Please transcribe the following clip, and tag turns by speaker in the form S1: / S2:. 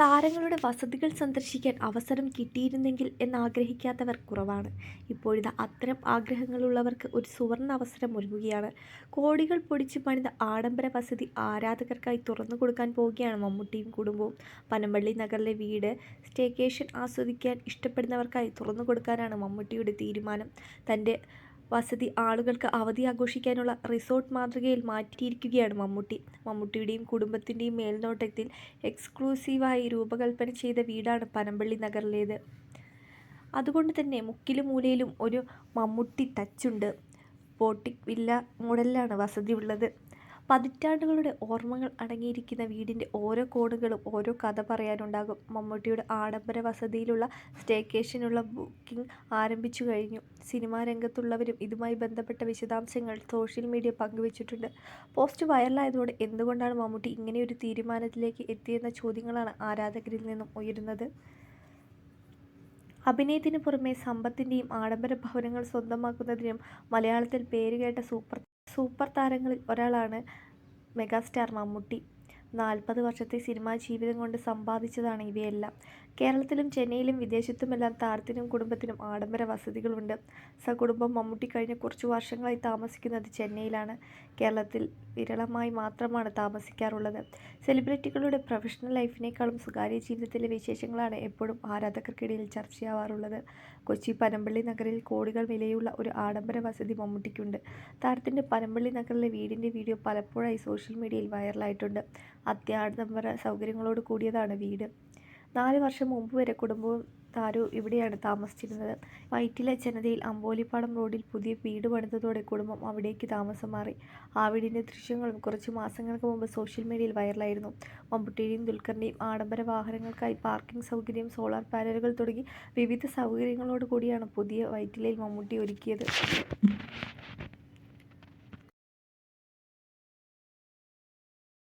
S1: താരങ്ങളുടെ വസതികൾ സന്ദർശിക്കാൻ അവസരം കിട്ടിയിരുന്നെങ്കിൽ എന്നാഗ്രഹിക്കാത്തവർ കുറവാണ്. ഇപ്പോഴിതാ അത്തരം ആഗ്രഹങ്ങളുള്ളവർക്ക് ഒരു സുവർണ അവസരം ഒരുങ്ങുകയാണ്. കോടികൾ പൊടിച്ച് പണിത ആഡംബര വസതി ആരാധകർക്കായി തുറന്നു കൊടുക്കാൻ പോവുകയാണ് മമ്മൂട്ടിയും കുടുംബവും. പനമ്പള്ളി നഗറിലെ വീട് സ്റ്റേക്കേഷൻ ആസ്വദിക്കാൻ ഇഷ്ടപ്പെടുന്നവർക്കായി തുറന്നു കൊടുക്കാനാണ് മമ്മൂട്ടിയുടെ തീരുമാനം. തന്റെ വസതി ആളുകൾക്ക് അവധി ആഘോഷിക്കാനുള്ള റിസോർട്ട് മാതൃകയിൽ മാറ്റിയിരിക്കുകയാണ് മമ്മൂട്ടി. മമ്മൂട്ടിയുടെയും കുടുംബത്തിന്റെയും മേൽനോട്ടത്തിൽ എക്സ്ക്ലൂസീവായി രൂപകൽപ്പന ചെയ്ത വീടാണ് പനമ്പള്ളി നഗറിലേത്. അതുകൊണ്ട് തന്നെ മുക്കിലും മൂലയിലും ഒരു മമ്മൂട്ടി ടച്ചുണ്ട്. പോട്ടിക് വില്ല മോഡലിലാണ് വസതിയുള്ളത്. പതിറ്റാണ്ടുകളുടെ ഓർമ്മകൾ അടങ്ങിയിരിക്കുന്ന വീടിന്റെ ഓരോ കോണുകളും ഓരോ കഥ പറയാനുണ്ടാകും. മമ്മൂട്ടിയുടെ ആഡംബര വസതിയിലുള്ള സ്റ്റേക്കേഷനുള്ള ബുക്കിംഗ് ആരംഭിച്ചു കഴിഞ്ഞു സിനിമാ രംഗത്തുള്ളവരും ഇതുമായി ബന്ധപ്പെട്ട വിശദാംശങ്ങൾ സോഷ്യൽ മീഡിയ പങ്കുവച്ചിട്ടുണ്ട് പോസ്റ്റ് വൈറലായതോടെ എന്തുകൊണ്ടാണ് മമ്മൂട്ടി ഇങ്ങനെയൊരു തീരുമാനത്തിലേക്ക് എത്തിയെന്ന ചോദ്യങ്ങളാണ് ആരാധകരിൽ നിന്നും ഉയരുന്നത്. അഭിനയത്തിന് പുറമെ സമ്പത്തിന്റെയും ആഡംബര ഭവനങ്ങൾ സ്വന്തമാക്കുന്നതിനും മലയാളത്തിൽ പേരുകേട്ട സൂപ്പർ താരങ്ങളിൽ ഒരാളാണ് മെഗാസ്റ്റാർ മമ്മൂട്ടി. നാൽപ്പത് വർഷത്തെ സിനിമാ ജീവിതം കൊണ്ട് സമ്പാദിച്ചതാണ് ഇവയെല്ലാം. കേരളത്തിലും ചെന്നൈയിലും വിദേശത്തുമെല്ലാം താരത്തിനും കുടുംബത്തിനും ആഡംബര വസതികളുണ്ട്. സകുടുംബം മമ്മൂട്ടി കഴിഞ്ഞ കുറച്ച് വർഷങ്ങളായി താമസിക്കുന്നത് ചെന്നൈയിലാണ്. കേരളത്തിൽ വിരളമായി മാത്രമാണ് താമസിക്കാറുള്ളത്. സെലിബ്രിറ്റികളുടെ പ്രൊഫഷണൽ ലൈഫിനേക്കാളും സ്വകാര്യ ജീവിതത്തിലെ വിശേഷങ്ങളാണ് എപ്പോഴും ആരാധകർക്കിടയിൽ ചർച്ചയാവാറുള്ളത്. കൊച്ചി പനമ്പള്ളി നഗറിൽ കോടികൾ വിലയുള്ള ഒരു ആഡംബര വസതി മമ്മൂട്ടിക്കുണ്ട്. താരത്തിന്റെ പനമ്പള്ളി നഗറിലെ വീടിന്റെ വീഡിയോ പലപ്പോഴായി സോഷ്യൽ മീഡിയയിൽ വൈറലായിട്ടുണ്ട്. അത്യാഡംബര സൗകര്യങ്ങളോട് കൂടിയതാണ് വീട്. നാല് വർഷം മുമ്പ് വരെ കുടുംബവും താരു ഇവിടെയാണ് താമസിച്ചിരുന്നത്. വൈറ്റിലെ ജനതയിൽ അമ്പോലിപ്പാടം റോഡിൽ പുതിയ വീട് പണിതതോടെ കുടുംബം അവിടേക്ക് താമസം മാറി. ആ വീടിന്റെ ദൃശ്യങ്ങളും കുറച്ച് മാസങ്ങൾക്ക് മുമ്പ് സോഷ്യൽ മീഡിയയിൽ വൈറലായിരുന്നു. മമ്മൂട്ടിയുടെയും ദുൽഖറിന്റെയും ആഡംബര വാഹനങ്ങൾക്കായി പാർക്കിംഗ് സൗകര്യം, സോളാർ പാനലുകൾ തുടങ്ങി വിവിധ സൗകര്യങ്ങളോട് കൂടിയാണ് പുതിയ വൈറ്റിലയിൽ മമ്മൂട്ടി ഒരുക്കിയത്.